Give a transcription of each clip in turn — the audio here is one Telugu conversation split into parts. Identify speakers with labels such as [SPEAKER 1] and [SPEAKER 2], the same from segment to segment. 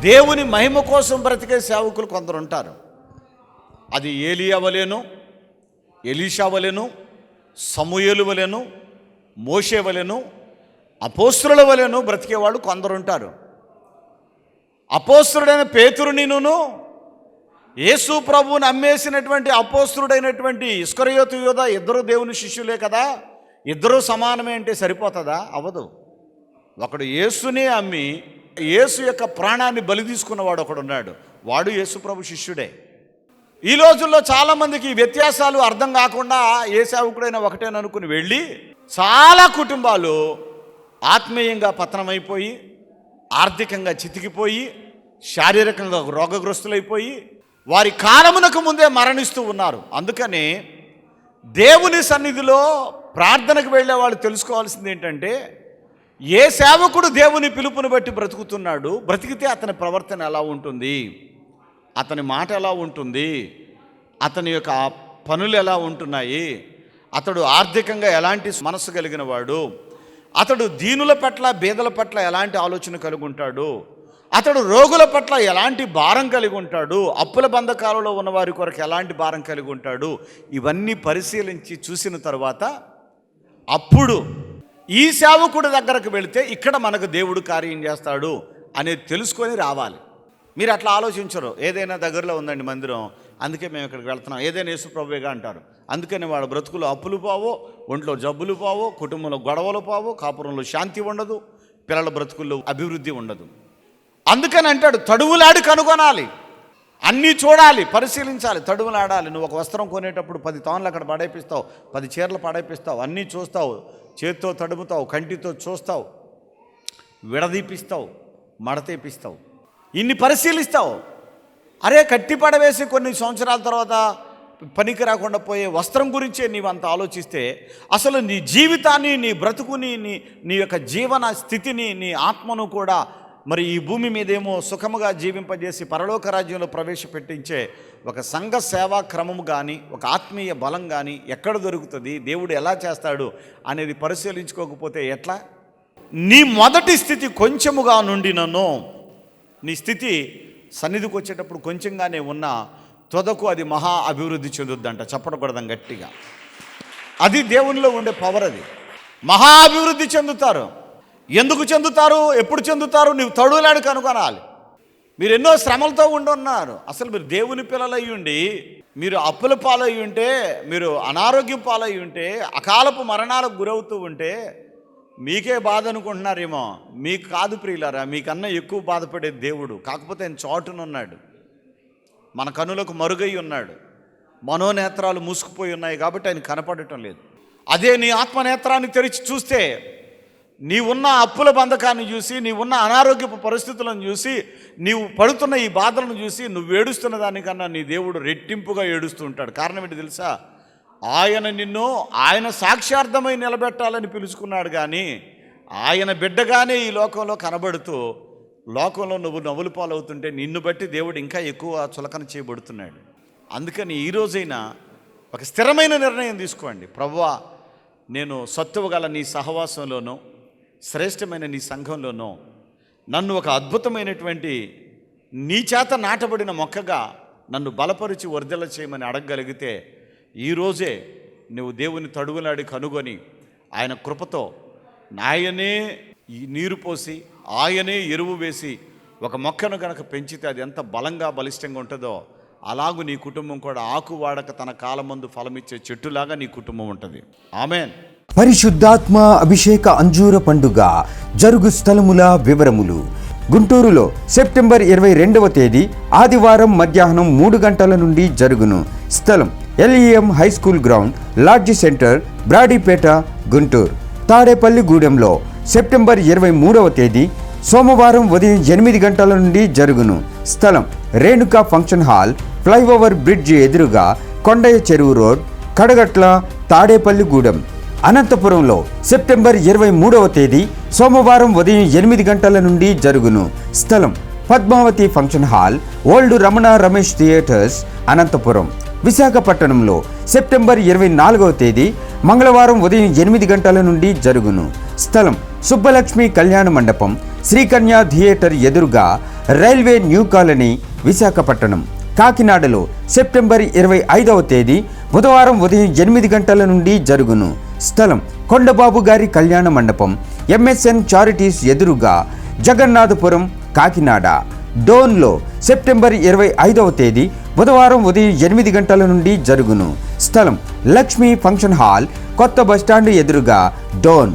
[SPEAKER 1] దేవుని మహిమ కోసం బ్రతికే సేవకులు కొందరు ఉంటారు. అది ఏలి వలెను ఎలీషా వలెను సమూయేలు వలెను మోషే వలెను అపోస్తుల వలెను బ్రతికేవాళ్ళు కొందరు ఉంటారు. అపోస్తుడైన పేతురునిను యేసు ప్రభువుని అమ్మేసినటువంటి అపోస్తుడైనటువంటి ఇస్కరయోతు యోధ ఇద్దరు దేవుని శిష్యులే కదా ఇద్దరూ సమానమే అంటే సరిపోతుందా? అవ్వదు. ఒకడు యేసునే అమ్మి యేసు యొక్క ప్రాణాన్ని బలి తీసుకున్నవాడు ఒకడు ఉన్నాడు. వాడు యేసుప్రభు శిష్యుడే. ఈ రోజుల్లో చాలామందికి వ్యత్యాసాలు అర్థం కాకుండా ఏ సేవకుడైనా ఒకటేననుకుని వెళ్ళి చాలా కుటుంబాలు ఆత్మీయంగా పతనమైపోయి ఆర్థికంగా చితికిపోయి శారీరకంగా రోగగ్రస్తులైపోయి వారి కాలమునకు ముందే మరణిస్తూ ఉన్నారు. అందుకని దేవుని సన్నిధిలో ప్రార్థనకు వెళ్ళే వాళ్ళు తెలుసుకోవాల్సింది ఏంటంటే ఏ సేవకుడు దేవుని పిలుపుని బట్టి బ్రతుకుతున్నాడు బ్రతికితే అతని ప్రవర్తన ఎలా ఉంటుంది? అతని మాట ఎలా ఉంటుంది? అతని యొక్క పనులు ఎలా ఉంటున్నాయి? అతడు ఆర్థికంగా ఎలాంటి మనసు కలిగిన వాడు? అతడు దీనుల పట్ల బీదల పట్ల ఎలాంటి ఆలోచన కలిగి ఉంటాడు? అతడు రోగుల పట్ల ఎలాంటి భారం కలిగి ఉంటాడు? అప్పుల బంధకాలలో ఉన్న వారి కొరకు ఎలాంటి భారం కలిగి ఉంటాడు? ఇవన్నీ పరిశీలించి చూసిన తర్వాత అప్పుడు ఈ సేవకుడి దగ్గరకు వెళితే ఇక్కడ మనకు దేవుడు కార్యం చేస్తాడు అనేది తెలుసుకొని రావాలి. మీరు అట్లా ఆలోచించరు. ఏదైనా దగ్గరలో ఉందండి మందిరం అందుకే మేము ఇక్కడికి వెళ్తున్నాం. ఏదైనా యేసుప్రభుగా అంటారు. అందుకని వాళ్ళ బ్రతుకులు అప్పులు పావో ఒంట్లో జబ్బులు పావో కుటుంబంలో గొడవలు పావో కాపురంలో శాంతి ఉండదు పిల్లల బ్రతుకుల్లో అభివృద్ధి ఉండదు. అందుకని అంటాడు తడువులాడి కనుగొనాలి. అన్నీ చూడాలి పరిశీలించాలి. తడువులాడాలి. నువ్వు ఒక వస్త్రం కొనేటప్పుడు పది తోన్లు అక్కడ పడేపిస్తావు పది చీరలు పడేపిస్తావు అన్నీ చూస్తావు. చేత్తో తడుముతావు కంటితో చూస్తావు విడదీపిస్తావు మడతేపిస్తావు ఇన్ని పరిశీలిస్తావు. అరే కట్టి పడవేసి కొన్ని సంవత్సరాల తర్వాత పనికి రాకుండా పోయే వస్త్రం గురించే నీవు అంత ఆలోచిస్తే అసలు నీ జీవితాన్ని నీ బ్రతుకుని నీ నీ యొక్క జీవన స్థితిని నీ ఆత్మను కూడా మరి ఈ భూమి మీదేమో సుఖముగా జీవింపజేసి పరలోక రాజ్యంలో ప్రవేశపెట్టించే ఒక సంఘ సేవా క్రమము కానీ ఒక ఆత్మీయ బలం కానీ ఎక్కడ దొరుకుతుంది దేవుడు ఎలా చేస్తాడు అనేది పరిశీలించుకోకపోతే ఎట్లా? నీ మొదటి స్థితి కొంచెముగా నుండినను నీ స్థితి సన్నిధికి వచ్చేటప్పుడు కొంచెంగానే ఉన్నా తొదకు అది మహా అభివృద్ధి చెందుద్దంట చెప్పకూడదాం గట్టిగా. అది దేవునిలో ఉండే పవర్ అది. మహా అభివృద్ధి చెందుతారు. ఎందుకు చెందుతారు? ఎప్పుడు చెందుతారు? నీవు తడువులాడు కనుగొనాలి. మీరు ఎన్నో శ్రమలతో ఉండున్నారు. అసలు మీరు దేవుని పిల్లలయ్యి ఉండి మీరు అప్పుల పాలయ్యి ఉంటే మీరు అనారోగ్యం పాలయ్యి ఉంటే అకాలపు మరణాలకు గురవుతూ ఉంటే మీకే బాధ అనుకుంటున్నారేమో మీకు కాదు ప్రియులారా మీకన్నా ఎక్కువ బాధపడే దేవుడు. కాకపోతే ఆయన చాటునున్నాడు. మన కనులకు మరుగై ఉన్నాడు. మనోనేత్రాలు మూసుకుపోయి ఉన్నాయి కాబట్టి ఆయన కనపడటం లేదు. అదే నీ ఆత్మనేత్రాన్ని తెరిచి చూస్తే నీవున్న అప్పుల బంధకాన్ని చూసి నీవున్న అనారోగ్యపు పరిస్థితులను చూసి నీవు పడుతున్న ఈ బాధలను చూసి నువ్వు ఏడుస్తున్న దానికన్నా నీ దేవుడు రెట్టింపుగా ఏడుస్తూ ఉంటాడు. కారణం ఏంటి తెలుసా? ఆయన నిన్ను ఆయన సాక్ష్యార్థమై నిలబెట్టాలని పిలుచుకున్నాడు కానీ ఆయన బిడ్డగానే ఈ లోకంలో కనబడుతూ లోకంలో నువ్వు నవ్వులు పాలవుతుంటే నిన్ను బట్టి దేవుడు ఇంకా ఎక్కువ చులకన చేయబడుతున్నాడు. అందుకని ఈ రోజైనా ఒక స్థిరమైన నిర్ణయం తీసుకోండి. ప్రవ్వా నేను సత్తువ గల నీ సహవాసంలోనూ శ్రేష్టమైన నీ సంఘంలోనూ నన్ను ఒక అద్భుతమైనటువంటి నీ చేత నాటబడిన మొక్కగా నన్ను బలపరిచి వర్ధల చేయమని అడగగలిగితే ఈరోజే నువ్వు దేవుని తడుగులాడి కనుగొని ఆయన కృపతో ఆయనే నీరు పోసి ఆయనే ఎరువు వేసి ఒక మొక్కను కనుక పెంచితే అది ఎంత బలంగా బలిష్టంగా ఉంటుందో అలాగూ నీ కుటుంబం కూడా ఆకు వాడక తన కాలమందు ఫలమిచ్చే చెట్టులాగా నీ కుటుంబం ఉంటుంది. ఆమెన్.
[SPEAKER 2] పరిశుద్ధాత్మ అభిషేక అంజూర పండుగ జరుగు స్థలముల వివరములు. గుంటూరులో సెప్టెంబర్ ఇరవై రెండవ తేదీ ఆదివారం మధ్యాహ్నం మూడు గంటల నుండి జరుగును. స్థలం LEM high school ground lodge centre Brodipet Guntur. తాడేపల్లిగూడెంలో September ఇరవై మూడవ తేదీ సోమవారం ఉదయం ఎనిమిది గంటల నుండి జరుగును. స్థలం Renuka function hall flyover bridge ఎదురుగా కొండయ్య చెరువు రోడ్ కడగట్ల తాడేపల్లిగూడెం అనంతపురంలో సెప్టెంబర్ ఇరవై మూడవ తేదీ సోమవారం ఉదయం ఎనిమిది గంటల నుండి జరుగును. స్థలం Padmavathi function hall old Ramana Ramesh theatres Anantapur. విశాఖపట్నంలో సెప్టెంబర్ ఇరవై నాలుగవ తేదీ మంగళవారం ఉదయం ఎనిమిది గంటల నుండి జరుగును. స్థలం సుబ్బలక్ష్మి కళ్యాణ మండపం శ్రీకన్యా థియేటర్ ఎదురుగా రైల్వే న్యూ కాలనీ విశాఖపట్నం. కాకినాడలో సెప్టెంబర్ ఇరవై ఐదవ తేదీ బుధవారం ఉదయం ఎనిమిది గంటల నుండి జరుగును. స్థలం కొండబాబు గారి కళ్యాణ మండపం ఎంఎస్ఎన్ చారిటీస్ ఎదురుగా జగన్నాథపురం కాకినాడ. డోన్లో సెప్టెంబర్ ఇరవై ఐదవ తేదీ బుధవారం ఉదయం ఎనిమిది గంటల నుండి జరుగును. స్థలం లక్ష్మీ ఫంక్షన్ హాల్ కొత్త బస్టాండ్ ఎదురుగా డోన్.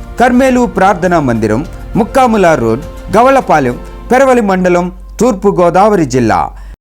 [SPEAKER 2] కర్మేలు ప్రార్థనా మందిరం ముక్కాముల రోడ్ గవళపాలెం పెరవలి మండలం తూర్పు గోదావరి జిల్లా.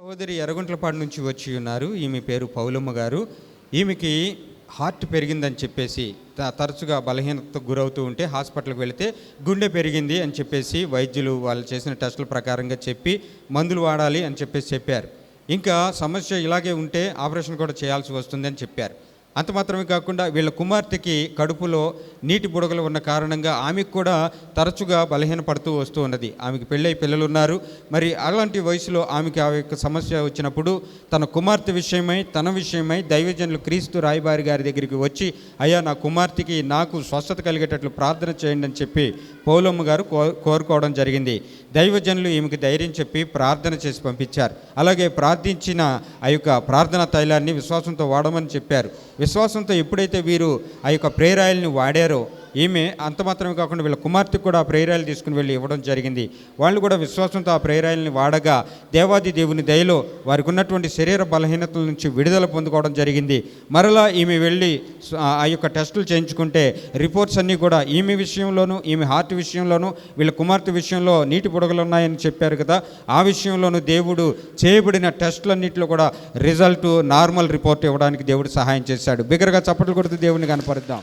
[SPEAKER 3] సహోదరి ఎర్రగుంట్లపాడు నుంచి వచ్చి ఉన్నారు. ఈమె పేరు పౌలమ్మ గారు. ఈమెకి హార్ట్ పెరిగిందని చెప్పేసి త- తరచుగా బలహీనతకు గురవుతూ ఉంటే హాస్పిటల్కి వెళితే గుండె పెరిగింది అని చెప్పేసి వైద్యులు వాళ్ళు చేసిన టెస్టుల ప్రకారంగా చెప్పి మందులు వాడాలి అని చెప్పేసి చెప్పారు. ఇంకా సమస్య ఇలాగే ఉంటే ఆపరేషన్ కూడా చేయాల్సి వస్తుంది అని చెప్పారు. అంత మాత్రమే కాకుండా వీళ్ళ కుమార్తెకి కడుపులో నీటి బుడగలు ఉన్న కారణంగా ఆమెకు కూడా తరచుగా బలహీనపడుతూ వస్తూ ఉన్నది. ఆమెకి పెళ్ళై పిల్లలు ఉన్నారు మరి అలాంటి వయసులో ఆమెకి ఆ యొక్క సమస్య వచ్చినప్పుడు తన కుమార్తె విషయమై తన విషయమై దైవజనులు క్రీస్తు రాయబారి గారి దగ్గరికి వచ్చి అయ్యా నా కుమార్తెకి నాకు స్వస్థత కలిగేటట్లు ప్రార్థన చేయండి అని చెప్పి పౌలమ్మ గారు కో కోరుకోవడం జరిగింది. దైవజనులు ఈమెకి ధైర్యం చెప్పి ప్రార్థన చేసి పంపించారు. అలాగే ప్రార్థించిన ఆ యొక్క ప్రార్థనా తైలాన్ని విశ్వాసంతో వాడమని చెప్పారు. విశ్వాసంతో ఎప్పుడైతే వీరు ఆ యొక్క ప్రేరాయల్ని వాడారో ఈమె అంత మాత్రమే కాకుండా వీళ్ళ కుమార్తెకు కూడా ఆ ప్రేరాయలు తీసుకుని వెళ్ళి ఇవ్వడం జరిగింది. వాళ్ళు కూడా విశ్వాసంతో ఆ ప్రేరాయల్ని వాడగా దేవాది దేవుని దయలో వారికి ఉన్నటువంటి శరీర బలహీనతల నుంచి విడుదల పొందుకోవడం జరిగింది. మరలా ఈమె వెళ్ళి ఆ యొక్క టెస్టులు చేయించుకుంటే రిపోర్ట్స్ అన్నీ కూడా ఈమె విషయంలోనూ ఈమె హార్ట్ విషయంలోనూ వీళ్ళ కుమార్తె విషయంలో నీటి పొడగలు ఉన్నాయని చెప్పారు కదా ఆ విషయంలోనూ దేవుడు చేయబడిన టెస్టులన్నింటిలో కూడా రిజల్ట్ నార్మల్ రిపోర్ట్ ఇవ్వడానికి దేవుడు సహాయం చేశాడు. బిగ్గరగా చప్పట్లు కొడుతూ దేవుని కనపరుద్దాం.